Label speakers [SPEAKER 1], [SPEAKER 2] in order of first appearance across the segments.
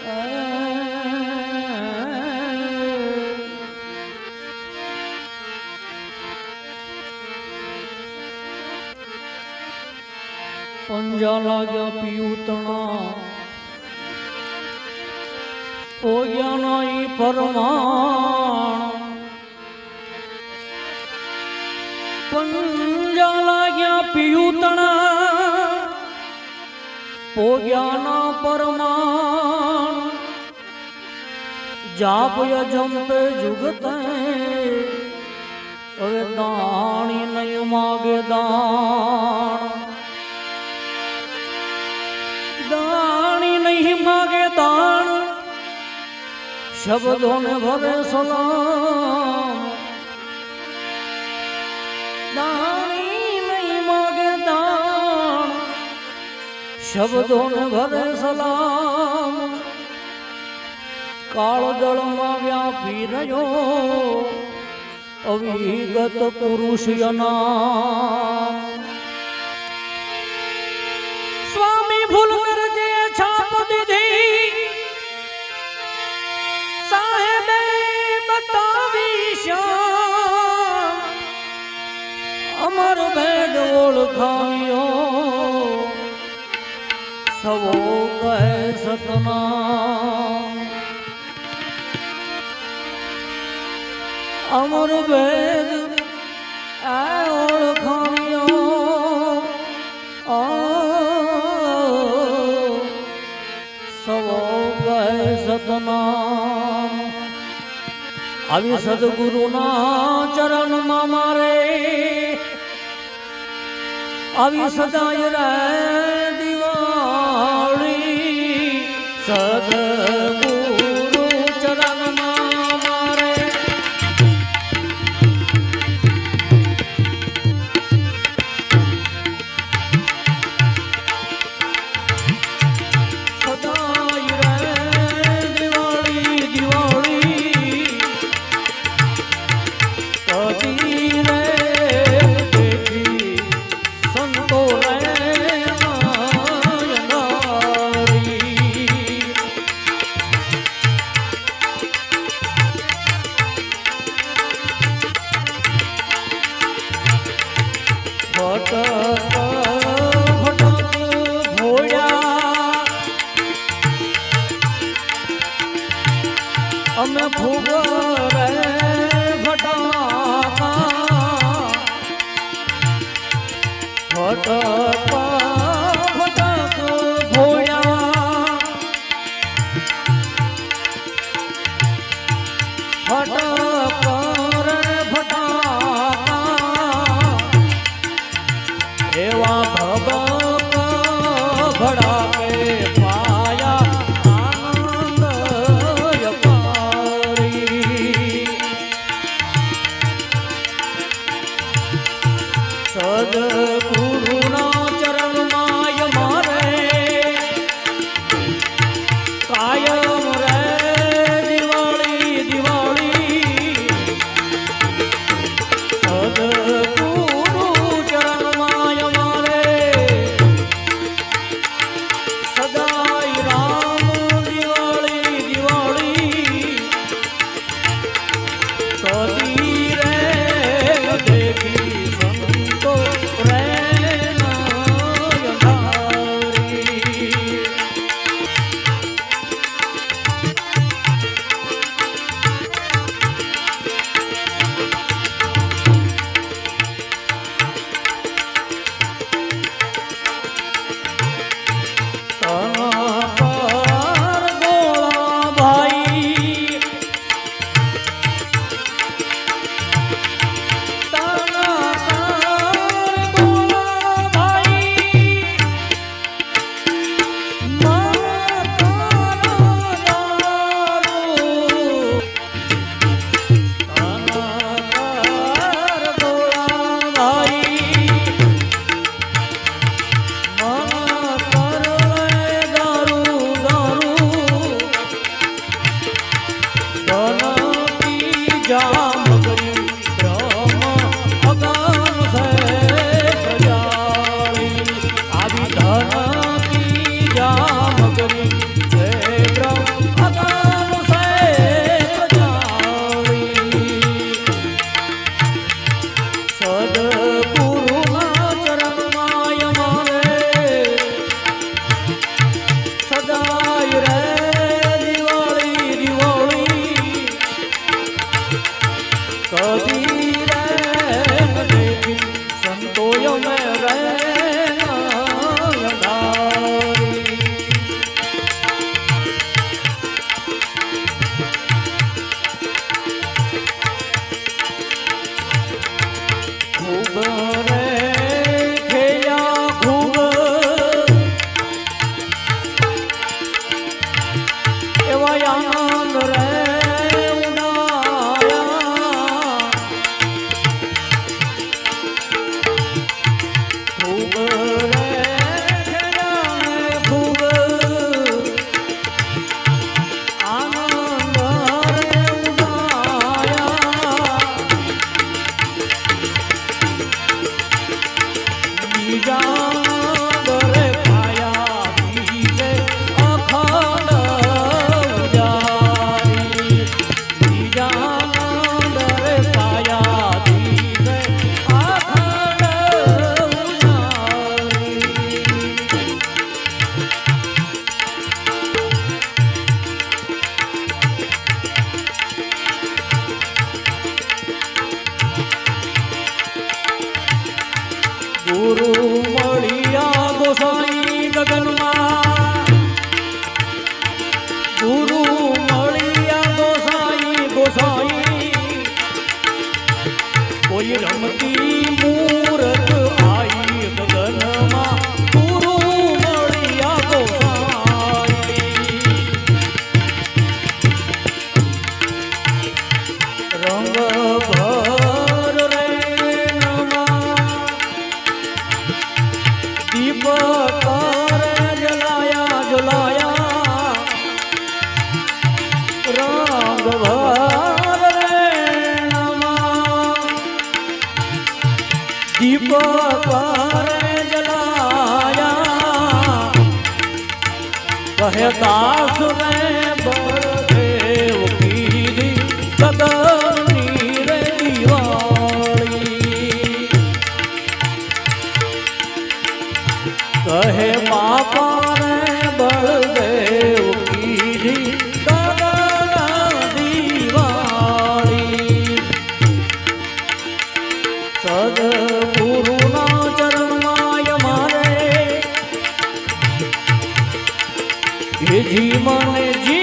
[SPEAKER 1] પંજા લાગ્યા પિયુતણા. ઓયાના ઈ પરમાણ. પંજા લાગ્યા પિયુતણા. પોગ્યાના પરમાણ જાપય જંપે જુગતે, હવે દાણી નહીં માગે દાણ. દાણી નહીં માગે દાણ, શબ્દોને ભરે સલામ. દાણી નહીં માગે દાણ, શબ્દોને ભરે સલામ. કાળ દળમાં વ્યાપી રહ્યો. અવિગત પુરુષ નામ સ્વામી ભૂલ કરજે છાપ દીધી. સાહેબે બતાવી શ્યામ અમર ભેદ ઓળખાવ્યો સવો કહે સતનામ અમર ભેદ આ ઓળખાવ્યો આ સવો સતનામ. આવી સદગુરુના ચરણમાં મારે. આવી સદાય રે દિવાળી. સદગુરુ અમે ફૂગ ગુરુ મળ્યા ગોસાઈ ગગનમાં. ગુરુ મળ્યા ગોસાઈ ગોસાઈ. કોઈ રમતી મૂળ દીપો પર જલાયા. કહે દાસ ને બીજી મને જી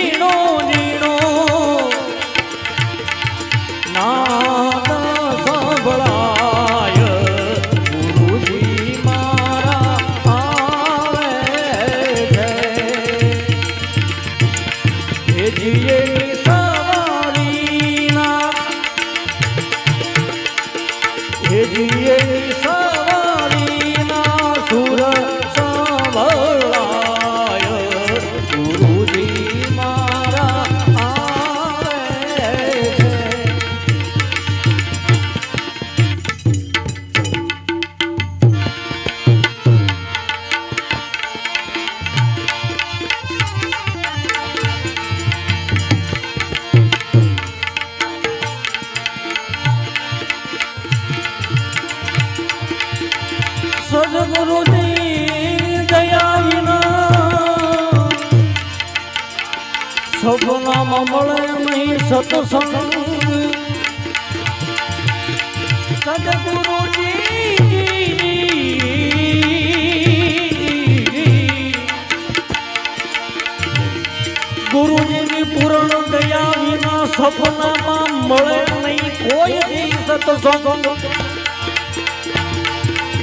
[SPEAKER 1] પૂરણ ગયા વિના સપનામાં મળે નહીં કોઈ દી સતસંગ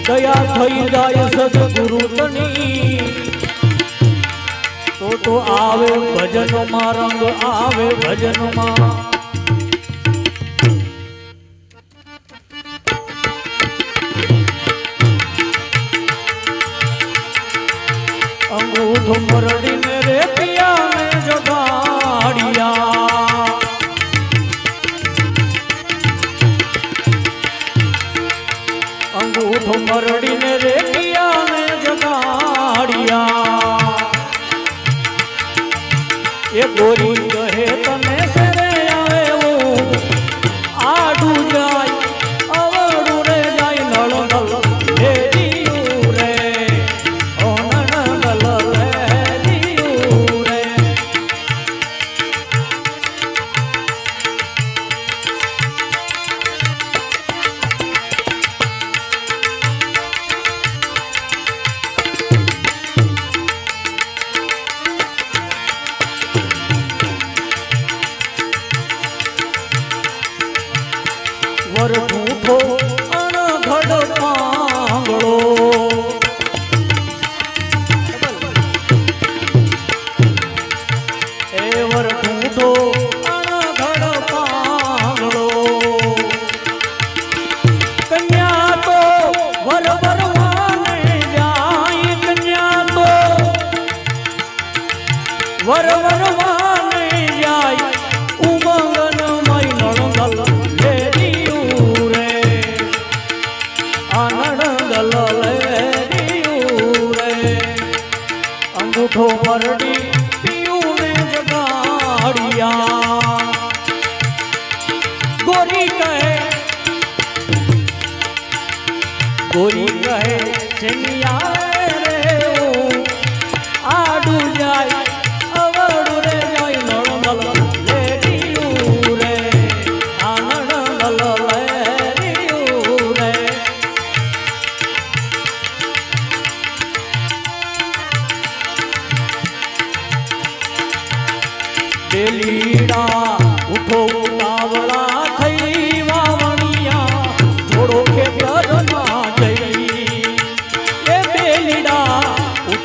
[SPEAKER 1] દયા થઈ જાય સદગુરુ તની તો તો આવે ભજનમાં રંગ, આવે ભજનમાં. મોર ટૂંકો અણઘડો પાંગળો. ગોરી કહે છે આડું જાય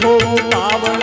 [SPEAKER 1] हो पावन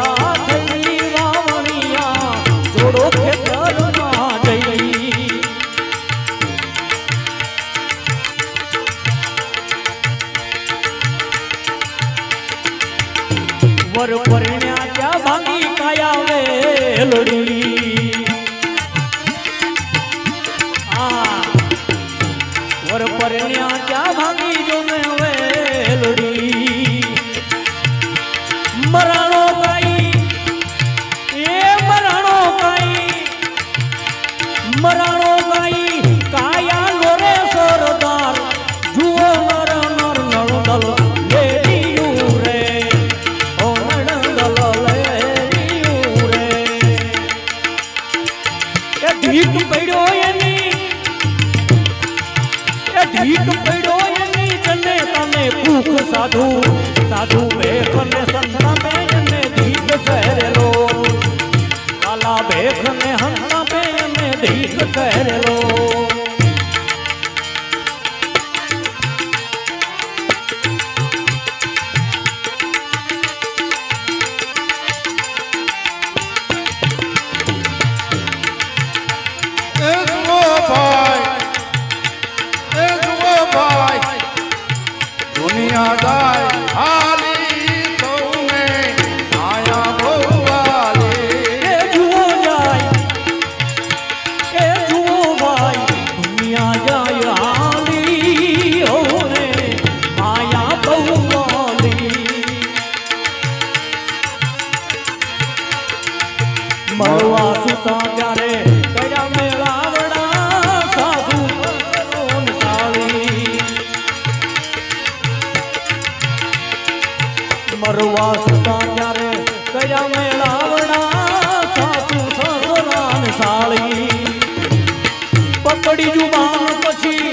[SPEAKER 1] મરવા સુતા ત્યારે કર્યા મેળાવડા સાસુ સસરાન સાળી પકડી જુબાન પછી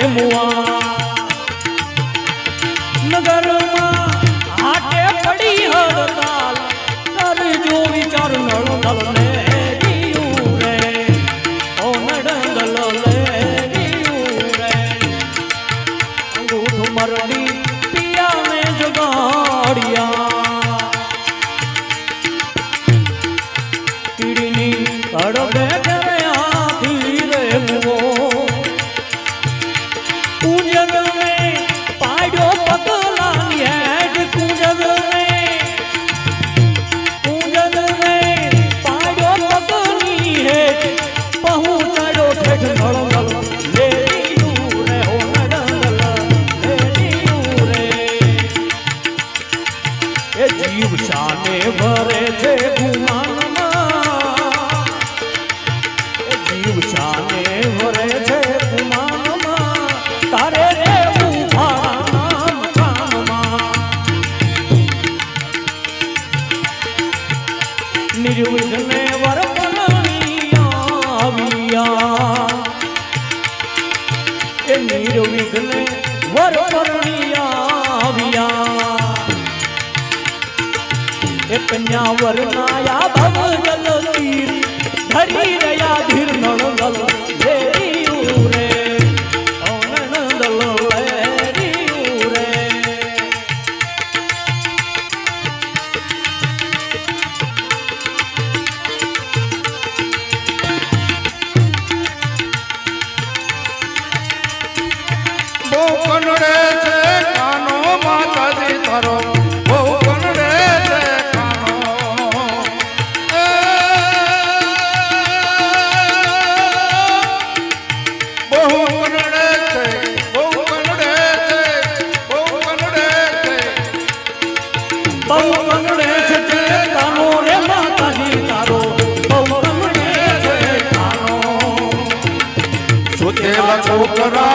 [SPEAKER 1] રે મુઆ નગરમાં હાટે પડી હડતાલ તારે વિચાર નળો નળો કન્યા એ કન્યા વરનાયા ભવ જલ તીર ધરી રહ્યા ધીર નળ. Sarah.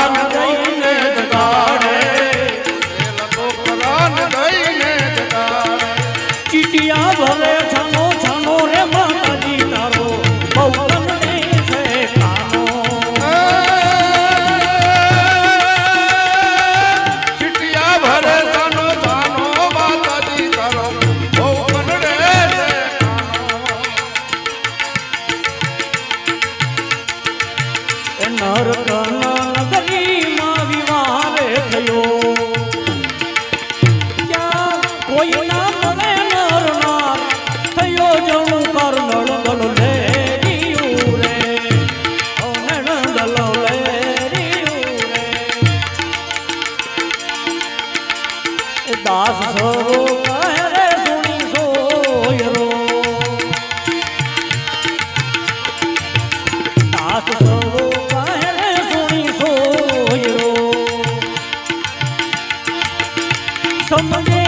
[SPEAKER 1] સમજે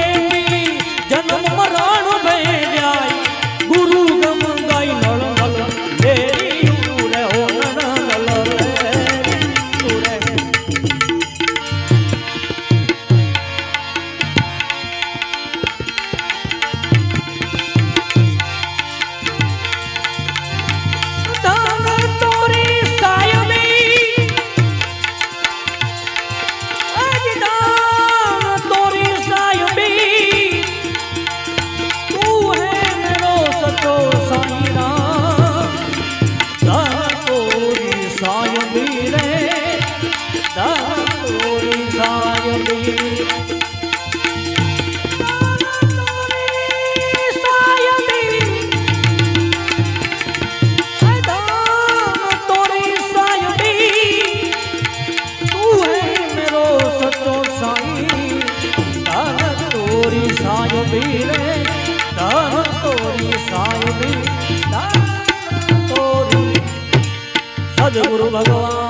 [SPEAKER 1] જન્મ મરણ ભય સાયલી રે દાતોરી સાયલી ગુરુ ભગવાન.